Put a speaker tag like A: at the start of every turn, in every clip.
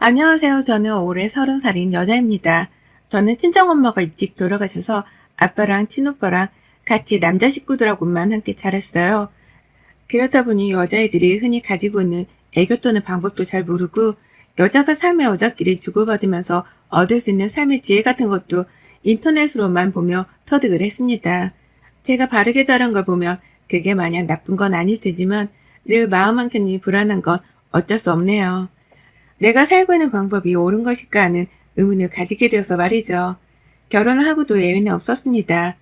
A: 안녕하세요. 저는 올해 서른 살인 여자입니다. 저는 친정엄마가 일찍 돌아가셔서 아빠랑 친오빠랑 같이 남자 식구들하고만 함께 자랐어요. 그렇다 보니 여자애들이 흔히 가지고 있는 애교 떠는 방법도 잘 모르고 여자가 삶의 여자끼리 주고받으면서 얻을 수 있는 삶의 지혜 같은 것도 인터넷으로만 보며 터득을 했습니다. 제가 바르게 자란 걸 보면 그게 마냥 나쁜 건 아닐 테지만 늘 마음 한켠이 불안한 건 어쩔 수 없네요. 내가 살고 있는 방법이 옳은 것일까 하는 의문을 가지게 되어서 말이죠. 결혼을 하고도 예외는 없었습니다.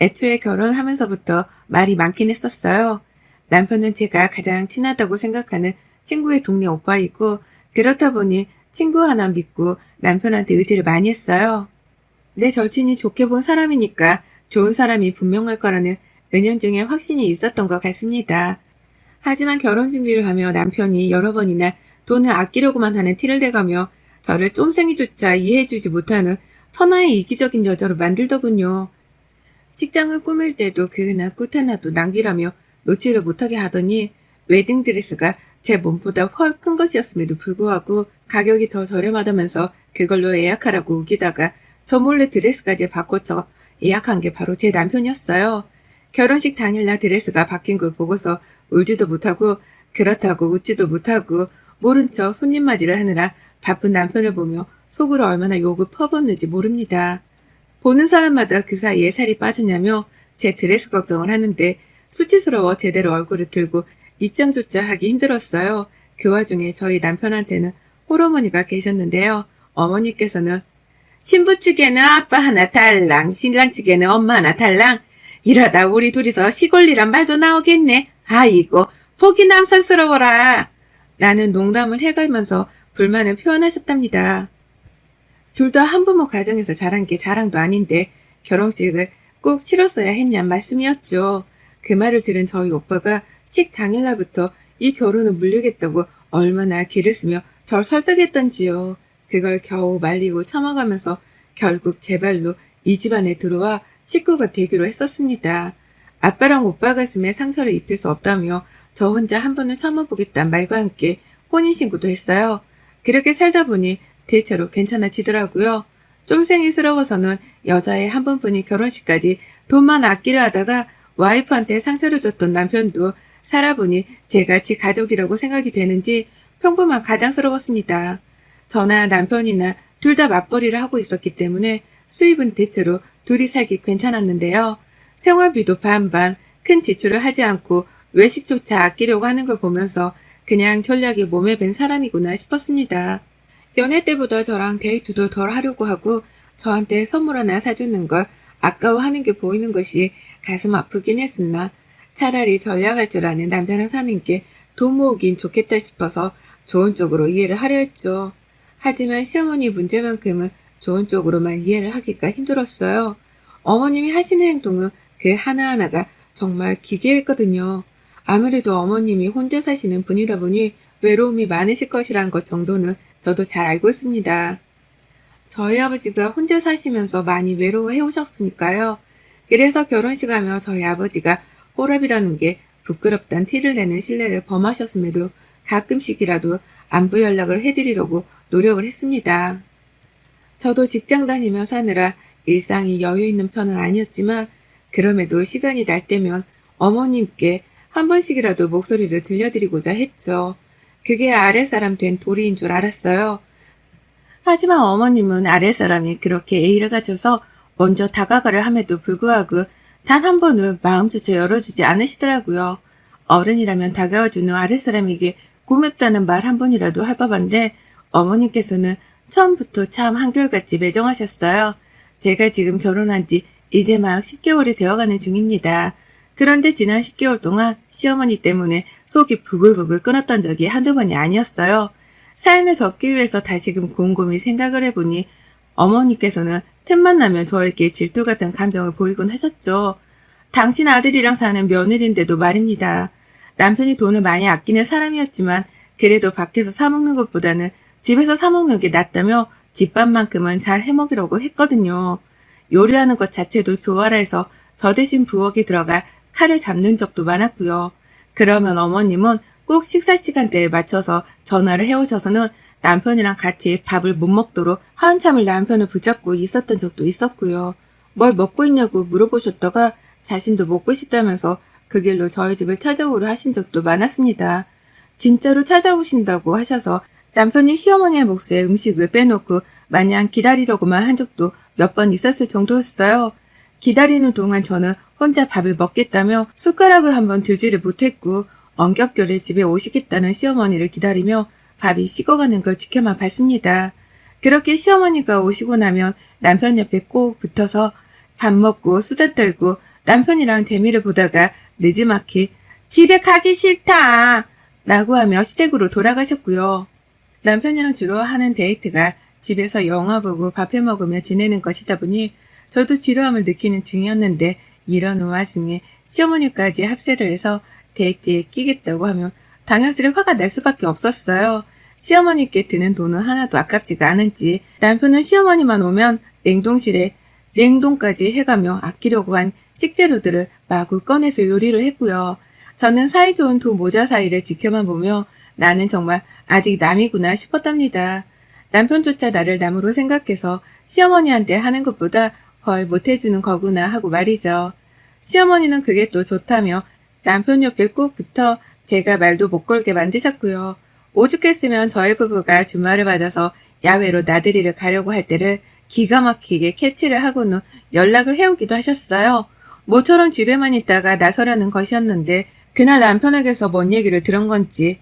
A: 애초에 결혼하면서부터 말이 많긴 했었어요. 남편은 제가 가장 친하다고 생각하는 친구의 동네 오빠이고 그렇다 보니 친구 하나 믿고 남편한테 의지를 많이 했어요. 내 절친이 좋게 본 사람이니까 좋은 사람이 분명할 거라는 은연중에 확신이 있었던 것 같습니다. 하지만 결혼 준비를 하며 남편이 여러 번이나 돈을 아끼려고만 하는 티를 대가며 저를 쫌생이조차 이해해주지 못하는 천하의 이기적인 여자로 만들더군요. 식장을 꾸밀 때도 그나 꽃 하나도 낭비라며 놓지를 못하게 하더니 웨딩드레스가 제 몸보다 훨 큰 것이었음에도 불구하고 가격이 더 저렴하다면서 그걸로 예약하라고 우기다가 저 몰래 드레스까지 바꿔쳐 예약한 게 바로 제 남편이었어요. 결혼식 당일날 드레스가 바뀐 걸 보고서 울지도 못하고 그렇다고 웃지도 못하고 모른 척 손님 맞이를 하느라 바쁜 남편을 보며 속으로 얼마나 욕을 퍼붓는지 모릅니다. 보는 사람마다 그 사이에 살이 빠졌냐며 제 드레스 걱정을 하는데 수치스러워 제대로 얼굴을 들고 입장조차 하기 힘들었어요. 그 와중에 저희 남편한테는 홀어머니가 계셨는데요. 어머니께서는 신부 측에는 아빠 하나 달랑, 신랑 측에는 엄마 하나 달랑. 이러다 우리 둘이서 시골리란 말도 나오겠네. 아이고, 보기 남사스러워라. 라는 농담을 해가면서 불만을 표현하셨답니다. 둘 다 한부모 가정에서 자란 게 자랑도 아닌데 결혼식을 꼭 치렀어야 했냔 말씀이었죠. 그 말을 들은 저희 오빠가 식 당일날부터 이 결혼을 물리겠다고 얼마나 기를 쓰며 절 설득했던지요. 그걸 겨우 말리고 참아가면서 결국 제 발로 이 집안에 들어와 식구가 되기로 했었습니다. 아빠랑 오빠 가슴에 상처를 입힐 수 없다며 저 혼자 한 번을 참아보겠다는 말과 함께 혼인신고도 했어요. 그렇게 살다 보니 대체로 괜찮아지더라고요. 쫌생이스러워서는 여자의 한 번뿐인 결혼식까지 돈만 아끼려 하다가 와이프한테 상처를 줬던 남편도 살아보니 제같이 가족이라고 생각이 되는지 평범한 가장스러웠습니다. 저나 남편이나 둘 다 맞벌이를 하고 있었기 때문에 수입은 대체로 둘이 살기 괜찮았는데요. 생활비도 반반 큰 지출을 하지 않고 외식조차 아끼려고 하는 걸 보면서 그냥 전략이 몸에 밴 사람이구나 싶었습니다. 연애 때보다 저랑 데이트도 덜 하려고 하고 저한테 선물 하나 사주는 걸 아까워하는 게 보이는 것이 가슴 아프긴 했으나 차라리 전략할 줄 아는 남자랑 사는 게 돈 모으긴 좋겠다 싶어서 좋은 쪽으로 이해를 하려 했죠. 하지만 시어머니 문제만큼은 좋은 쪽으로만 이해를 하기가 힘들었어요. 어머님이 하시는 행동은 그 하나하나가 정말 기괴했거든요. 아무래도 어머님이 혼자 사시는 분이다 보니 외로움이 많으실 것이란 것 정도는 저도 잘 알고 있습니다. 저희 아버지가 혼자 사시면서 많이 외로워해 오셨으니까요. 그래서 결혼식 하며 저희 아버지가 호랍이라는 게 부끄럽단 티를 내는 신뢰를 범하셨음에도 가끔씩이라도 안부 연락을 해드리려고 노력을 했습니다. 저도 직장 다니며 사느라 일상이 여유 있는 편은 아니었지만 그럼에도 시간이 날 때면 어머님께 한 번씩이라도 목소리를 들려드리고자 했죠. 그게 아랫사람 된 도리인 줄 알았어요. 하지만 어머님은 아랫사람이 그렇게 애의를 가져서 먼저 다가가려 함에도 불구하고 단 한 번은 마음조차 열어주지 않으시더라고요. 어른이라면 다가와주는 아랫사람에게 고맙다는 말 한 번이라도 할 법한데 어머님께서는 처음부터 참 한결같이 매정하셨어요. 제가 지금 결혼한 지 이제 막 10개월이 되어가는 중입니다. 그런데 지난 10개월 동안 시어머니 때문에 속이 부글부글 끓었던 적이 한두 번이 아니었어요. 사연을 적기 위해서 다시금 곰곰이 생각을 해보니 어머니께서는 틈만 나면 저에게 질투 같은 감정을 보이곤 하셨죠. 당신 아들이랑 사는 며느리인데도 말입니다. 남편이 돈을 많이 아끼는 사람이었지만 그래도 밖에서 사먹는 것보다는 집에서 사먹는 게 낫다며 집밥만큼은 잘 해먹으려고 했거든요. 요리하는 것 자체도 좋아라 해서 저 대신 부엌에 들어가 칼을 잡는 적도 많았고요. 그러면 어머님은 꼭 식사 시간대에 맞춰서 전화를 해오셔서는 남편이랑 같이 밥을 못 먹도록 한참을 남편을 붙잡고 있었던 적도 있었고요. 뭘 먹고 있냐고 물어보셨다가 자신도 먹고 싶다면서 그 길로 저희 집을 찾아오려 하신 적도 많았습니다. 진짜로 찾아오신다고 하셔서 남편이 시어머니의 몫에 음식을 빼놓고 마냥 기다리려고만 한 적도 몇 번 있었을 정도였어요. 기다리는 동안 저는 혼자 밥을 먹겠다며 숟가락을 한번 들지를 못했고 엉겹결에 집에 오시겠다는 시어머니를 기다리며 밥이 식어가는 걸 지켜만 봤습니다. 그렇게 시어머니가 오시고 나면 남편 옆에 꼭 붙어서 밥 먹고 수다 떨고 남편이랑 재미를 보다가 늦지막히 집에 가기 싫다 라고 하며 시댁으로 돌아가셨고요. 남편이랑 주로 하는 데이트가 집에서 영화 보고 밥해 먹으며 지내는 것이다 보니 저도 지루함을 느끼는 중이었는데 이런 와중에 시어머니까지 합세를 해서 데이트에 끼겠다고 하면 당연스레 화가 날 수밖에 없었어요. 시어머니께 드는 돈은 하나도 아깝지가 않은지 남편은 시어머니만 오면 냉동실에 냉동까지 해가며 아끼려고 한 식재료들을 마구 꺼내서 요리를 했고요. 저는 사이좋은 두 모자 사이를 지켜만 보며 나는 정말 아직 남이구나 싶었답니다. 남편조차 나를 남으로 생각해서 시어머니한테 하는 것보다 헐 못해주는 거구나 하고 말이죠. 시어머니는 그게 또 좋다며 남편 옆에 꼭 붙어 제가 말도 못 걸게 만드셨고요. 오죽했으면 저희 부부가 주말을 맞아서 야외로 나들이를 가려고 할 때를 기가 막히게 캐치를 하고는 연락을 해오기도 하셨어요. 모처럼 집에만 있다가 나서려는 것이었는데 그날 남편에게서 뭔 얘기를 들은 건지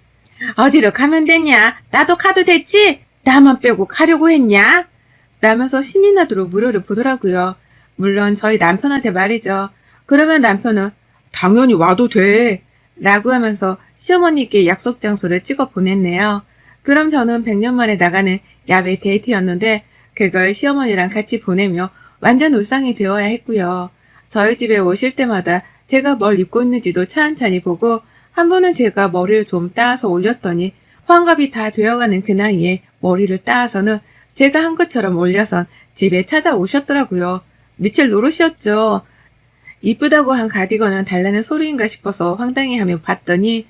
A: 어디로 가면 되냐? 나도 가도 됐지? 나만 빼고 가려고 했냐? 라면서 신이 나도록 무료를 보더라고요. 물론 저희 남편한테 말이죠. 그러면 남편은 당연히 와도 돼. 라고 하면서 시어머니께 약속 장소를 찍어 보냈네요. 그럼 저는 100년 만에 나가는 야외 데이트였는데 그걸 시어머니랑 같이 보내며 완전 울상이 되어야 했고요. 저희 집에 오실 때마다 제가 뭘 입고 있는지도 차근차니 보고 한 번은 제가 머리를 좀 따서 올렸더니 환갑이 다 되어가는 그 나이에 머리를 따서는 제가 한 것처럼 올려선 집에 찾아오셨더라고요. 미첼 노릇이었죠. 이쁘다고 한 가디건은 달라는 소리인가 싶어서 황당해하며 봤더니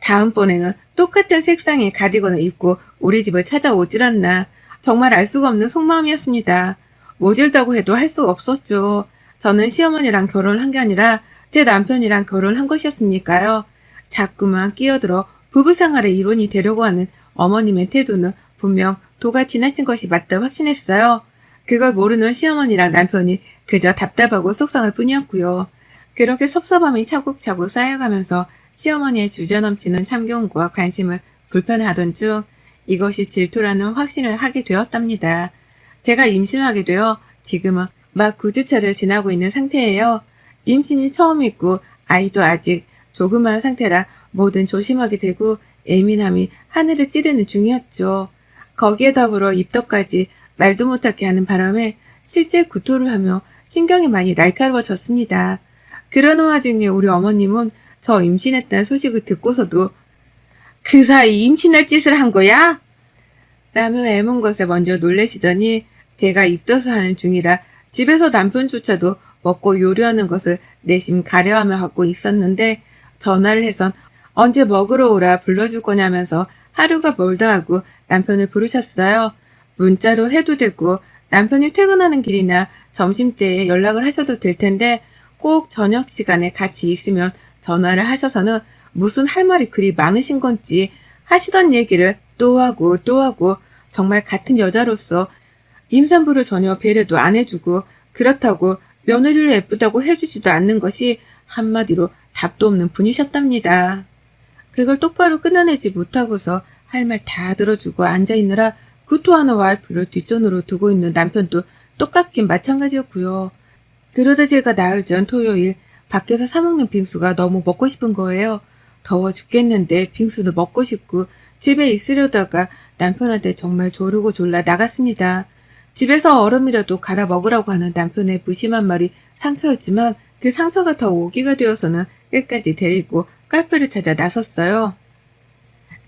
A: 다음번에는 똑같은 색상의 가디건을 입고 우리 집을 찾아오질 않나 정말 알 수가 없는 속마음이었습니다. 모질다고 해도 할 수가 없었죠. 저는 시어머니랑 결혼한 게 아니라 제 남편이랑 결혼한 것이었으니까요. 자꾸만 끼어들어 부부 생활의 이론이 되려고 하는 어머님의 태도는 분명 도가 지나친 것이 맞다 확신했어요. 그걸 모르는 시어머니랑 남편이 그저 답답하고 속상할 뿐이었고요. 그렇게 섭섭함이 차곡차곡 쌓여가면서 시어머니의 주저 넘치는 참견과 관심을 불편하던 중 이것이 질투라는 확신을 하게 되었답니다. 제가 임신하게 되어 지금은 막 9주차를 지나고 있는 상태예요. 임신이 처음이고 아이도 아직 조그마한 상태라 뭐든 조심하게 되고 예민함이 하늘을 찌르는 중이었죠. 거기에 더불어 입덕까지 말도 못하게 하는 바람에 실제 구토를 하며 신경이 많이 날카로워졌습니다. 그러는 와중에 우리 어머님은 저 임신했다는 소식을 듣고서도 그 사이 임신할 짓을 한 거야? 라며 애문 것에 먼저 놀래시더니 제가 입덧을 하는 중이라 집에서 남편조차도 먹고 요리하는 것을 내심 가려하며 하고 있었는데 전화를 해선 언제 먹으러 오라 불러줄 거냐면서 하루가 멀다 하고 남편을 부르셨어요. 문자로 해도 되고 남편이 퇴근하는 길이나 점심때에 연락을 하셔도 될 텐데 꼭 저녁 시간에 같이 있으면 전화를 하셔서는 무슨 할 말이 그리 많으신 건지 하시던 얘기를 또 하고 또 하고 정말 같은 여자로서 임산부를 전혀 배려도 안 해주고 그렇다고 며느리를 예쁘다고 해주지도 않는 것이 한마디로 답도 없는 분이셨답니다. 그걸 똑바로 끊어내지 못하고서 할 말 다 들어주고 앉아있느라 구토하는 와이프를 뒷전으로 두고 있는 남편도 똑같긴 마찬가지였고요. 그러다 제가 나흘 전 토요일 밖에서 사먹는 빙수가 너무 먹고 싶은 거예요. 더워 죽겠는데 빙수도 먹고 싶고 집에 있으려다가 남편한테 정말 조르고 졸라 나갔습니다. 집에서 얼음이라도 갈아 먹으라고 하는 남편의 무심한 말이 상처였지만 그 상처가 더 오기가 되어서는 끝까지 데리고 카페를 찾아 나섰어요.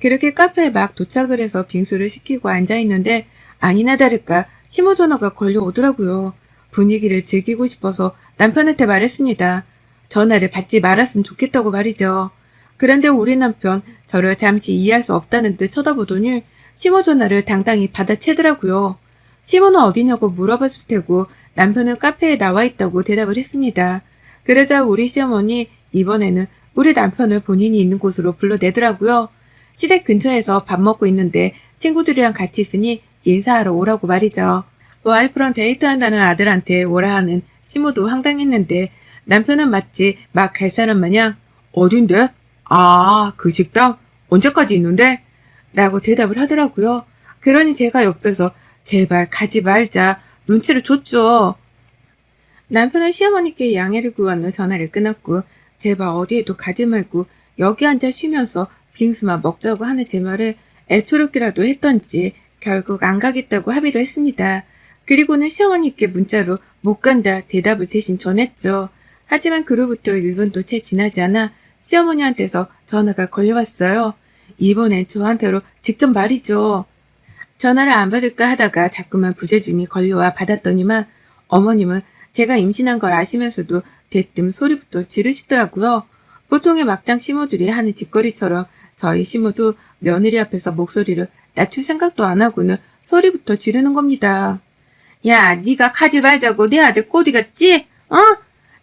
A: 그렇게 카페에 막 도착을 해서 빙수를 시키고 앉아있는데 아니나 다를까 심호 전화가 걸려오더라고요. 분위기를 즐기고 싶어서 남편한테 말했습니다. 전화를 받지 말았으면 좋겠다고 말이죠. 그런데 우리 남편 저를 잠시 이해할 수 없다는 듯 쳐다보더니 시모 전화를 당당히 받아채더라고요. 시모는 어디냐고 물어봤을 테고 남편은 카페에 나와 있다고 대답을 했습니다. 그러자 우리 시어머니 이번에는 우리 남편을 본인이 있는 곳으로 불러내더라고요. 시댁 근처에서 밥 먹고 있는데 친구들이랑 같이 있으니 인사하러 오라고 말이죠. 와이프랑 데이트한다는 아들한테 오라 하는 시모도 황당했는데 남편은 마치 막 갈 사람 마냥 어딘데? 아, 그 식당? 언제까지 있는데? 라고 대답을 하더라고요. 그러니 제가 옆에서 제발 가지 말자 눈치를 줬죠. 남편은 시어머니께 양해를 후 전화를 끊었고 제발 어디에도 가지 말고 여기 앉아 쉬면서 빙수만 먹자고 하는 제 말을 애초롭게라도 했던지 결국 안 가겠다고 합의를 했습니다. 그리고는 시어머니께 문자로 못 간다 대답을 대신 전했죠. 하지만 그로부터 1분도 채 지나지 않아 시어머니한테서 전화가 걸려왔어요. 이번엔 저한테로 직접 말이죠. 전화를 안 받을까 하다가 자꾸만 부재중이 걸려와 받았더니만 어머님은 제가 임신한 걸 아시면서도 대뜸 소리부터 지르시더라고요. 보통의 막장 시모들이 하는 짓거리처럼 저희 시모도 며느리 앞에서 목소리를 낮출 생각도 안 하고는 소리부터 지르는 겁니다. 야, 네가 가지 말자고 내 아들 꼬디 갔지? 어?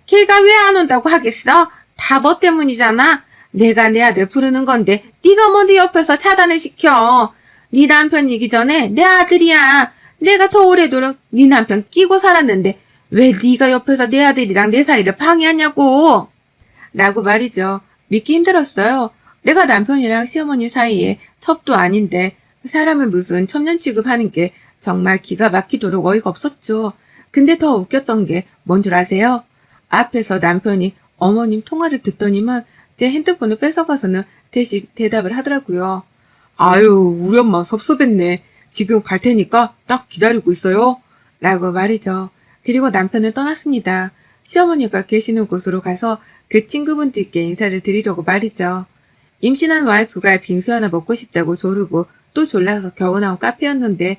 A: 걔가 왜 안 온다고 하겠어? 다 너 때문이잖아. 내가 내 아들 부르는 건데 네가 뭐네 옆에서 차단을 시켜. 네 남편이기 전에 내 아들이야. 내가 더 오래도록 네 남편 끼고 살았는데 왜 네가 옆에서 내 아들이랑 내 사이를 방해하냐고. 라고 말이죠. 믿기 힘들었어요. 내가 남편이랑 시어머니 사이에 첩도 아닌데 사람을 무슨 첩년 취급하는 게 정말 기가 막히도록 어이가 없었죠. 근데 더 웃겼던 게 뭔 줄 아세요? 앞에서 남편이 어머님 통화를 듣더니만 제 핸드폰을 뺏어가서는 대신 대답을 하더라고요. 아유, 우리 엄마 섭섭했네. 지금 갈 테니까 딱 기다리고 있어요. 라고 말이죠. 그리고 남편은 떠났습니다. 시어머니가 계시는 곳으로 가서 그 친구분들께 인사를 드리려고 말이죠. 임신한 와이프가 빙수 하나 먹고 싶다고 조르고 또 졸라서 겨우 나온 카페였는데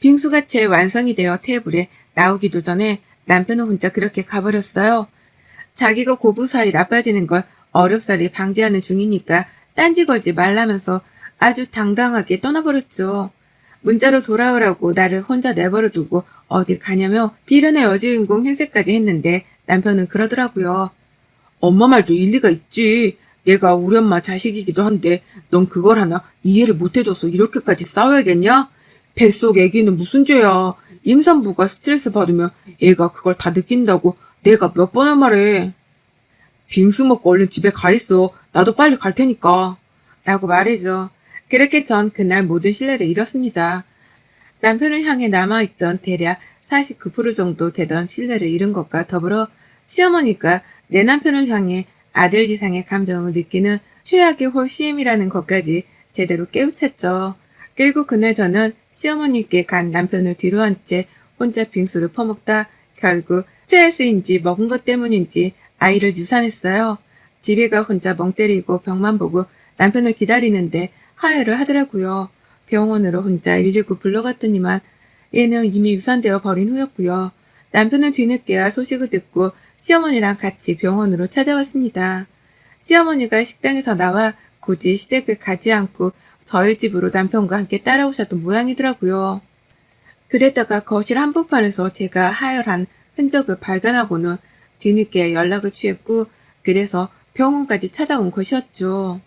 A: 빙수가 채 완성이 되어 테이블에 나오기도 전에 남편은 혼자 그렇게 가버렸어요. 자기가 고부 사이 나빠지는 걸 어렵사리 방지하는 중이니까 딴지 걸지 말라면서 아주 당당하게 떠나버렸죠. 문자로 돌아오라고 나를 혼자 내버려 두고 어디 가냐며 비련의 여주인공 행세까지 했는데 남편은 그러더라고요. 엄마 말도 일리가 있지. 얘가 우리 엄마 자식이기도 한데 넌 그걸 하나 이해를 못해줘서 이렇게까지 싸워야겠냐? 뱃속 애기는 무슨 죄야. 임산부가 스트레스 받으면 애가 그걸 다 느낀다고 내가 몇 번을 말해. 빙수 먹고 얼른 집에 가 있어. 나도 빨리 갈 테니까. 라고 말이죠. 그렇게 전 그날 모든 신뢰를 잃었습니다. 남편을 향해 남아있던 대략 49% 정도 되던 신뢰를 잃은 것과 더불어 시어머니가 내 남편을 향해 아들 이상의 감정을 느끼는 최악의 홀시엠이라는 것까지 제대로 깨우쳤죠. 결국 그날 저는 시어머니께 간 남편을 뒤로 한 채 혼자 빙수를 퍼먹다 결국 스트레스인지 먹은 것 때문인지 아이를 유산했어요. 집에 가 혼자 멍 때리고 병만 보고 남편을 기다리는데 하혈을 하더라고요. 병원으로 혼자 119 불러갔더니만 얘는 이미 유산되어 버린 후였고요. 남편은 뒤늦게야 소식을 듣고 시어머니랑 같이 병원으로 찾아왔습니다. 시어머니가 식당에서 나와 굳이 시댁을 가지 않고 저희 집으로 남편과 함께 따라오셨던 모양이더라고요. 그랬다가 거실 한복판에서 제가 하혈한 흔적을 발견하고는 뒤늦게 연락을 취했고 그래서 병원까지 찾아온 것이었죠.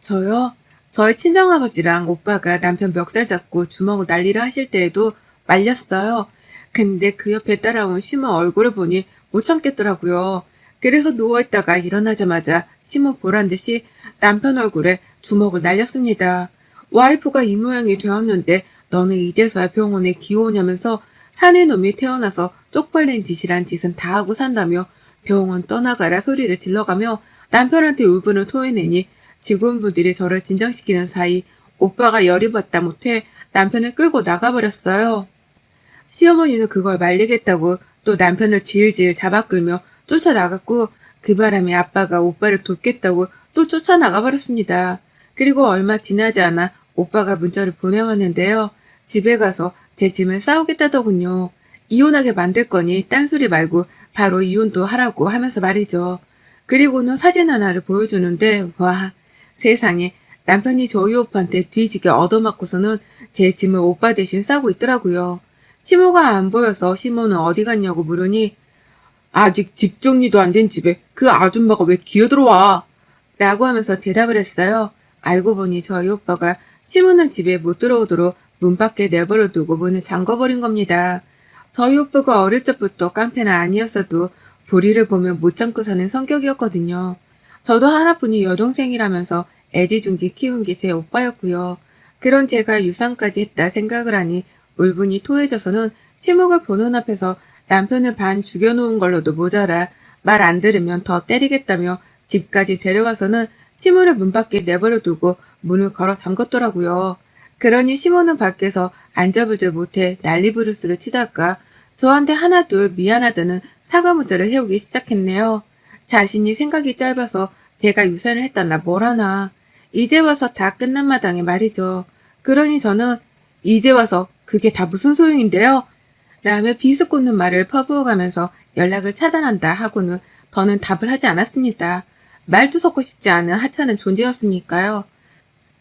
A: 저요? 저희 친정아버지랑 오빠가 남편 멱살 잡고 주먹을 난리를 하실 때에도 말렸어요. 근데 그 옆에 따라온 시모 얼굴을 보니 못 참겠더라고요. 그래서 누워있다가 일어나자마자 시모 보란 듯이 남편 얼굴에 주먹을 날렸습니다. 와이프가 이 모양이 되었는데 너는 이제서야 병원에 기어오냐면서 사내 놈이 태어나서 쪽팔린 짓이란 짓은 다 하고 산다며 병원 떠나가라 소리를 질러가며 남편한테 울분을 토해내니 직원분들이 저를 진정시키는 사이 오빠가 열이 받다 못해 남편을 끌고 나가버렸어요. 시어머니는 그걸 말리겠다고 또 남편을 질질 잡아끌며 쫓아나갔고 그 바람에 아빠가 오빠를 돕겠다고 또 쫓아나가버렸습니다. 그리고 얼마 지나지 않아 오빠가 문자를 보내왔는데요. 집에 가서 제 짐을 싸우겠다더군요. 이혼하게 만들 거니 딴소리 말고 바로 이혼도 하라고 하면서 말이죠. 그리고는 사진 하나를 보여주는데 와 세상에 남편이 저희 오빠한테 뒤지게 얻어맞고서는 제 짐을 오빠 대신 싸고 있더라고요. 시모가 안 보여서 시모는 어디 갔냐고 물으니 아직 집 정리도 안 된 집에 그 아줌마가 왜 기어들어와? 라고 하면서 대답을 했어요. 알고 보니 저희 오빠가 시모는 집에 못 들어오도록 문 밖에 내버려 두고 문을 잠궈버린 겁니다. 저희 오빠가 어릴 적부터 깡패는 아니었어도 보리를 보면 못 참고 사는 성격이었거든요. 저도 하나뿐인 여동생이라면서 애지중지 키운 게 제 오빠였고요. 그런 제가 유산까지 했다 생각을 하니 울분이 토해져서는 시모가 보는 앞에서 남편을 반 죽여놓은 걸로도 모자라 말 안 들으면 더 때리겠다며 집까지 데려와서는 시모를 문 밖에 내버려 두고 문을 걸어 잠궜더라고요. 그러니 시모는 밖에서 앉아보질 못해 난리부르스를 치다가 저한테 하나둘 미안하다는 사과 문자를 해오기 시작했네요. 자신이 생각이 짧아서 제가 유산을 했다나 뭘 하나. 이제 와서 다 끝난 마당에 말이죠. 그러니 저는 이제 와서 그게 다 무슨 소용인데요? 라며 비스꽂는 말을 퍼부어가면서 연락을 차단한다 하고는 더는 답을 하지 않았습니다. 말도 섞고 싶지 않은 하찮은 존재였으니까요.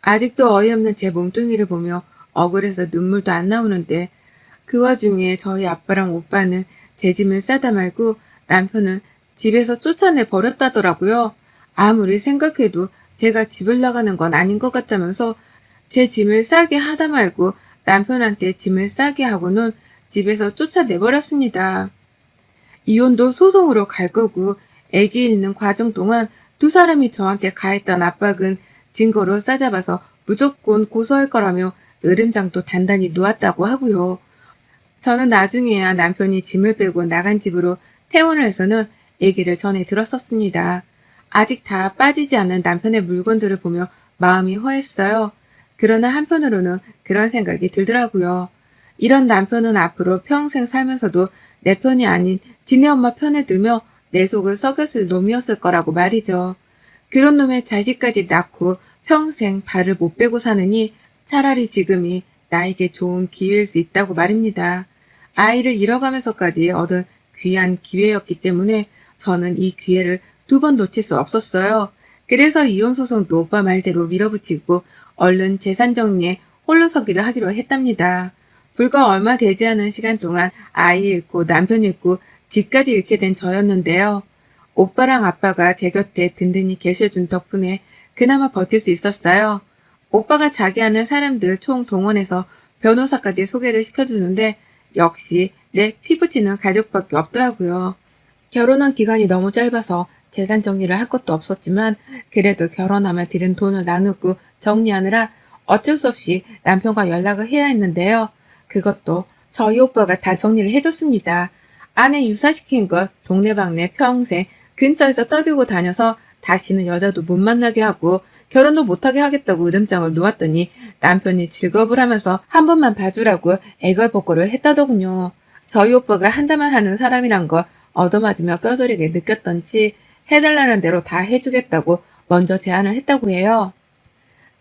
A: 아직도 어이없는 제 몸뚱이를 보며 억울해서 눈물도 안 나오는데 그 와중에 저희 아빠랑 오빠는 제 짐을 싸다 말고 남편은 집에서 쫓아내 버렸다더라고요. 아무리 생각해도 제가 집을 나가는 건 아닌 것 같다면서 제 짐을 싸게 하다 말고 남편한테 짐을 싸게 하고는 집에서 쫓아내버렸습니다. 이혼도 소송으로 갈 거고 애기 있는 과정 동안 두 사람이 저한테 가했던 압박은 증거로 싸잡아서 무조건 고소할 거라며 으름장도 단단히 놓았다고 하고요. 저는 나중에야 남편이 짐을 빼고 나간 집으로 퇴원을 해서는 얘기를 전해 들었었습니다. 아직 다 빠지지 않은 남편의 물건들을 보며 마음이 허했어요. 그러나 한편으로는 그런 생각이 들더라고요. 이런 남편은 앞으로 평생 살면서도 내 편이 아닌 지네 엄마 편을 들며 내 속을 썩였을 놈이었을 거라고 말이죠. 그런 놈의 자식까지 낳고 평생 발을 못 빼고 사느니 차라리 지금이 나에게 좋은 기회일 수 있다고 말입니다. 아이를 잃어가면서까지 얻은 귀한 기회였기 때문에 저는 이 기회를 두 번 놓칠 수 없었어요. 그래서 이혼소송도 오빠 말대로 밀어붙이고 얼른 재산 정리에 홀로 서기를 하기로 했답니다. 불과 얼마 되지 않은 시간 동안 아이 잃고 남편 잃고 집까지 잃게 된 저였는데요. 오빠랑 아빠가 제 곁에 든든히 계셔준 덕분에 그나마 버틸 수 있었어요. 오빠가 자기 아는 사람들 총 동원해서 변호사까지 소개를 시켜주는데 역시 내 피부치는 가족밖에 없더라고요. 결혼한 기간이 너무 짧아서 재산 정리를 할 것도 없었지만 그래도 결혼하며 들인 돈을 나누고 정리하느라 어쩔 수 없이 남편과 연락을 해야 했는데요. 그것도 저희 오빠가 다 정리를 해줬습니다. 아내 유사시킨 것 동네방네 평생 근처에서 떠들고 다녀서 다시는 여자도 못 만나게 하고 결혼도 못하게 하겠다고 으름장을 놓았더니 남편이 즐겁을 하면서 한 번만 봐주라고 애걸복걸을 했다더군요. 저희 오빠가 한다만 하는 사람이란 걸 얻어맞으며 뼈저리게 느꼈던지 해달라는 대로 다 해주겠다고 먼저 제안을 했다고 해요.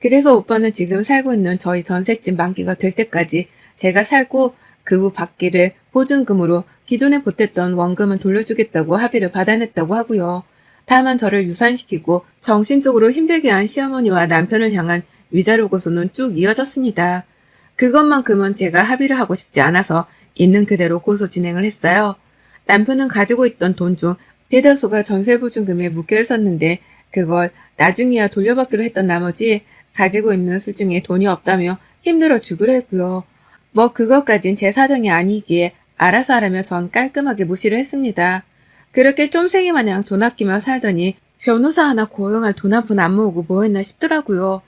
A: 그래서 오빠는 지금 살고 있는 저희 전셋집 만기가 될 때까지 제가 살고 그후될 보증금으로 기존에 보탰던 원금은 돌려주겠다고 합의를 받아냈다고 하고요. 다만 저를 유산시키고 정신적으로 힘들게 한 시어머니와 남편을 향한 위자료 고소는 쭉 이어졌습니다. 그것만큼은 제가 합의를 하고 싶지 않아서 있는 그대로 고소 진행을 했어요. 남편은 가지고 있던 돈 중 대다수가 전세보증금에 묶여 있었는데 그걸 나중에야 돌려받기로 했던 나머지 가지고 있는 수중에 돈이 없다며 힘들어 죽으려 했고요. 뭐 그것까진 제 사정이 아니기에 알아서 하라며 전 깔끔하게 무시를 했습니다. 그렇게 쫌생이 마냥 돈 아끼며 살더니 변호사 하나 고용할 돈 한 푼 안 모으고 뭐 했나 싶더라고요.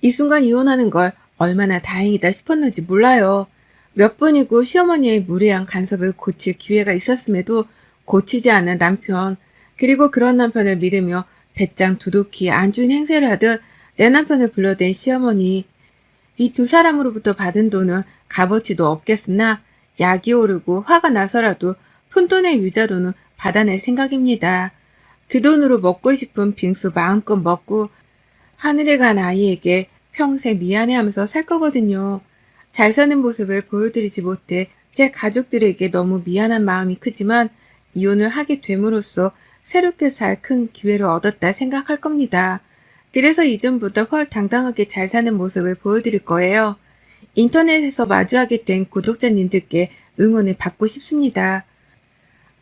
A: 이 순간 이혼하는 걸 얼마나 다행이다 싶었는지 몰라요. 몇 번이고 시어머니의 무례한 간섭을 고칠 기회가 있었음에도 고치지 않은 남편, 그리고 그런 남편을 믿으며 배짱 두둑히 안 좋은 행세를 하듯 내 남편을 불러댄 시어머니. 이 두 사람으로부터 받은 돈은 값어치도 없겠으나 약이 오르고 화가 나서라도 푼돈의 위자료는 받아낼 생각입니다. 그 돈으로 먹고 싶은 빙수 마음껏 먹고 하늘에 간 아이에게 평생 미안해하면서 살 거거든요. 잘 사는 모습을 보여드리지 못해 제 가족들에게 너무 미안한 마음이 크지만 이혼을 하게 됨으로써 새롭게 살 큰 기회를 얻었다 생각할 겁니다. 그래서 이전보다 훨 당당하게 잘 사는 모습을 보여드릴 거예요. 인터넷에서 마주하게 된 구독자님들께 응원을 받고 싶습니다.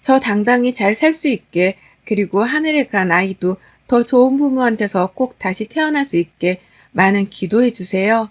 A: 저 당당히 잘 살 수 있게 그리고 하늘에 간 아이도 더 좋은 부모한테서 꼭 다시 태어날 수 있게 많은 기도해 주세요.